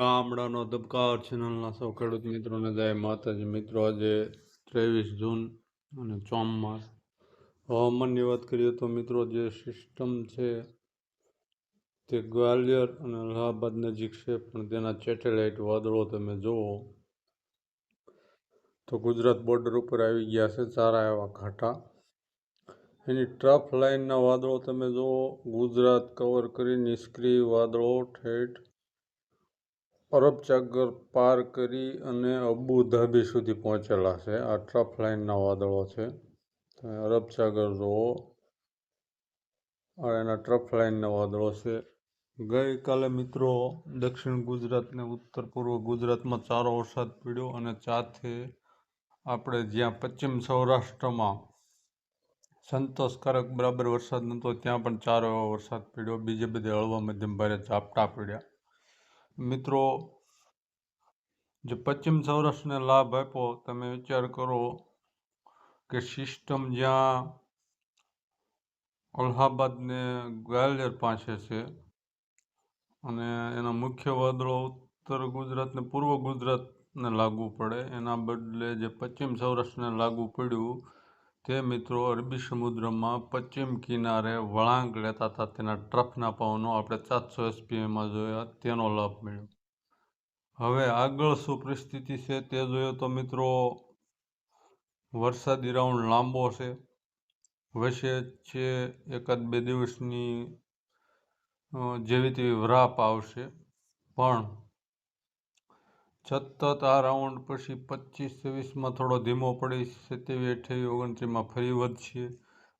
ગામડાનો ધબકાર ચેનલના સૌ ખેડૂત મિત્રોને જય માતાજી. મિત્રો, આજે ત્રેવીસ જૂન અને ચોમાસ હવામાનની વાત કરીએ તો મિત્રો, જે સિસ્ટમ છે તે ગ્વાલિયર અને અલ્હાબાદ નજીક છે, પણ તેના સેટેલાઇટ વાદળો તમે જુઓ તો ગુજરાત બોર્ડર ઉપર આવી ગયા છે સારા એવા ઘાટા. એની ટ્રફ લાઇનના વાદળો તમે જુઓ, ગુજરાત કવર કરી નિષ્ક્રિય વાદળો ઠેઠ અરબ સાગર પાર કરી અને અબુ ધાબી સુધી પહોંચેલા છે. આ ટ્રફ લાઇનના વાદળો છે. તમે અરબ સાગર જુઓ એના ટ્રફ લાઇનના વાદળો છે. ગઈકાલે મિત્રો દક્ષિણ ગુજરાત ને ઉત્તર પૂર્વ ગુજરાતમાં ચારો વરસાદ પડ્યો અને સાથે આપણે જ્યાં પશ્ચિમ સૌરાષ્ટ્રમાં સંતોષકારક બરાબર વરસાદ નહોતો ત્યાં પણ ચારો એવો વરસાદ પડ્યો. બીજે બધે હળવા મધ્યમ ભારે ઝાપટા પડ્યા. મિત્રો, જે પશ્ચિમ સૌરાષ્ટ્રને લાભ આપ્યો, તમે વિચાર કરો કે સિસ્ટમ જ્યાં અલ્હાબાદ ને ગ્વાલિયર પાસે છે અને એના મુખ્ય વાદળો ઉત્તર ગુજરાત ને પૂર્વ ગુજરાતને લાગુ પડે. એના બદલે જે પશ્ચિમ સૌરાષ્ટ્રને લાગુ પડ્યું તે મિત્રો, અરબી સમુદ્રમાં પશ્ચિમ કિનારે વળાંક લેતા હતા. તેના ટ્રફના પવનો આપણે સાતસો એસપીએમાં જોયા. તેનો લાભ મળ્યો. હવે આગળ શું પરિસ્થિતિ છે તે જોયો તો મિત્રો, વરસાદી રાઉન્ડ લાંબો છે વચ્ચે છે એકાદ બે દિવસની જેવી તેવી વરાપ આવશે. પણ સતત આ રાઉન્ડ પછી પચીસ છવ્વીસમાં થોડો ધીમો પડી સત્યાવીસ, અઠ્યાવીસ, ઓગણત્રીસમાં ફરી વધશે.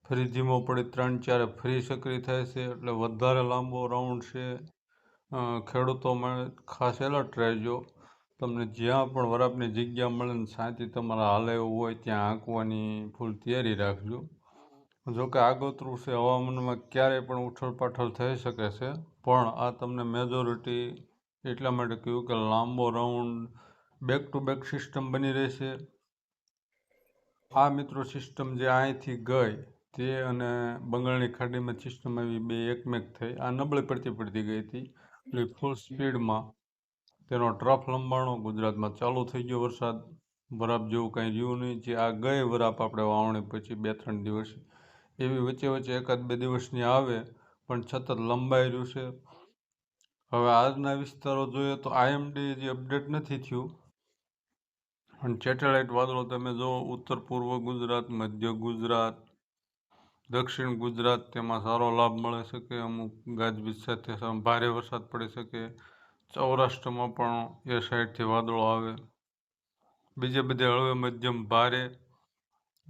ફરી ધીમો પડી ત્રણ, ચારે ફરી સક્રિય થાય છે, એટલે વધારે લાંબો રાઉન્ડ છે. ખેડૂતો ખાસ એલર્ટ રહેજો. તમને જ્યાં પણ વરાપની જગ્યા મળે ને સાંતી તમારા હાલે હોય ત્યાં આંકવાની ફૂલ તૈયારી રાખજો. જોકે આગોતરું છે, હવામાનમાં ક્યારેય પણ ઉથલપાથલ થઈ શકે છે, પણ આ તમને મેજોરિટી એટલા માટે કહ્યું કે લાંબો round back to back system બની રહેશે. આ મિત્રો સિસ્ટમ જે અહીંથી ગઈ તે અને બંગાળની ખાડીમાં સિસ્ટમ આવી બે એકમેક થઈ. આ નબળી પડતી પડતી ગઈ હતી. એટલે ફૂલ સ્પીડમાં તેનો ટ્રફ લંબાણો ગુજરાતમાં ચાલુ થઈ ગયો વરસાદ. વરાપ જેવું કાંઈ રહ્યું નહીં. જે આ ગઈ વરાપ આપણે વાવણી પછી બે ત્રણ દિવસ. એવી વચ્ચે વચ્ચે એકાદ બે દિવસની આવે પણ છતાં લંબાઈ રહ્યું છે. હવે આજના વિસ્તારો જોઈએ તો આઈએમડી જે અપડેટ નથી થયું, પણ સેટેલાઇટ વાદળો તમે જો ઉત્તર, પૂર્વ ગુજરાત, મધ્ય ગુજરાત, દક્ષિણ ગુજરાત તેમાં સારો લાભ મળે શકે, અમુક ગાજવીજ સાથે ભારે વરસાદ પડી શકે. સૌરાષ્ટ્રમાં પણ એ સાઈડથી વાદળો આવે. બીજે બધે હળવે મધ્યમ ભારે.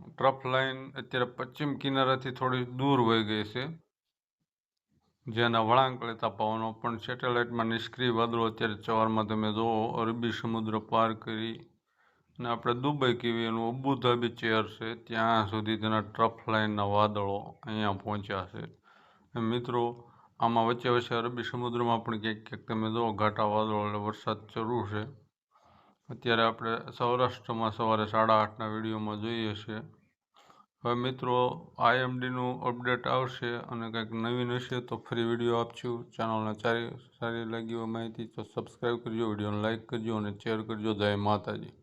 ટ્રફ લાઇન અત્યારે પશ્ચિમ કિનારાથી થોડી દૂર વહી ગઈ છે. જેના વળાંક લેતા પવનો પણ સેટેલાઇટમાં નિષ્ક્રિય વાદળો અત્યારે સવારમાં તમે જુઓ, અરબી સમુદ્ર પાર કરી અને આપણે દુબઈ કેવી એનું અબુધાબી ચેર છે, ત્યાં સુધી તેના ટ્રફ લાઇનના વાદળો અહીંયા પહોંચ્યા છે. મિત્રો, આમાં વચ્ચે વચ્ચે અરબી સમુદ્રમાં પણ ક્યાંક ક્યાંક તમે જુઓ, ઘાટા વાદળો એટલે વરસાદ શરૂ છે. અત્યારે આપણે સૌરાષ્ટ્રમાં સવારે સાડા આઠના વિડીયોમાં જોઈએ છીએ. હવે મિત્રો, આઈએમડીનું અપડેટ આવશે અને કંઈક નવીન હશે તો ફરી વીડિયો આપશું ચેનલને સારી સારી લાગી હોય માહિતી તો સબસ્ક્રાઈબ કરજો, વિડીયોને લાઇક કરજો અને શેર કરજો. જય માતાજી.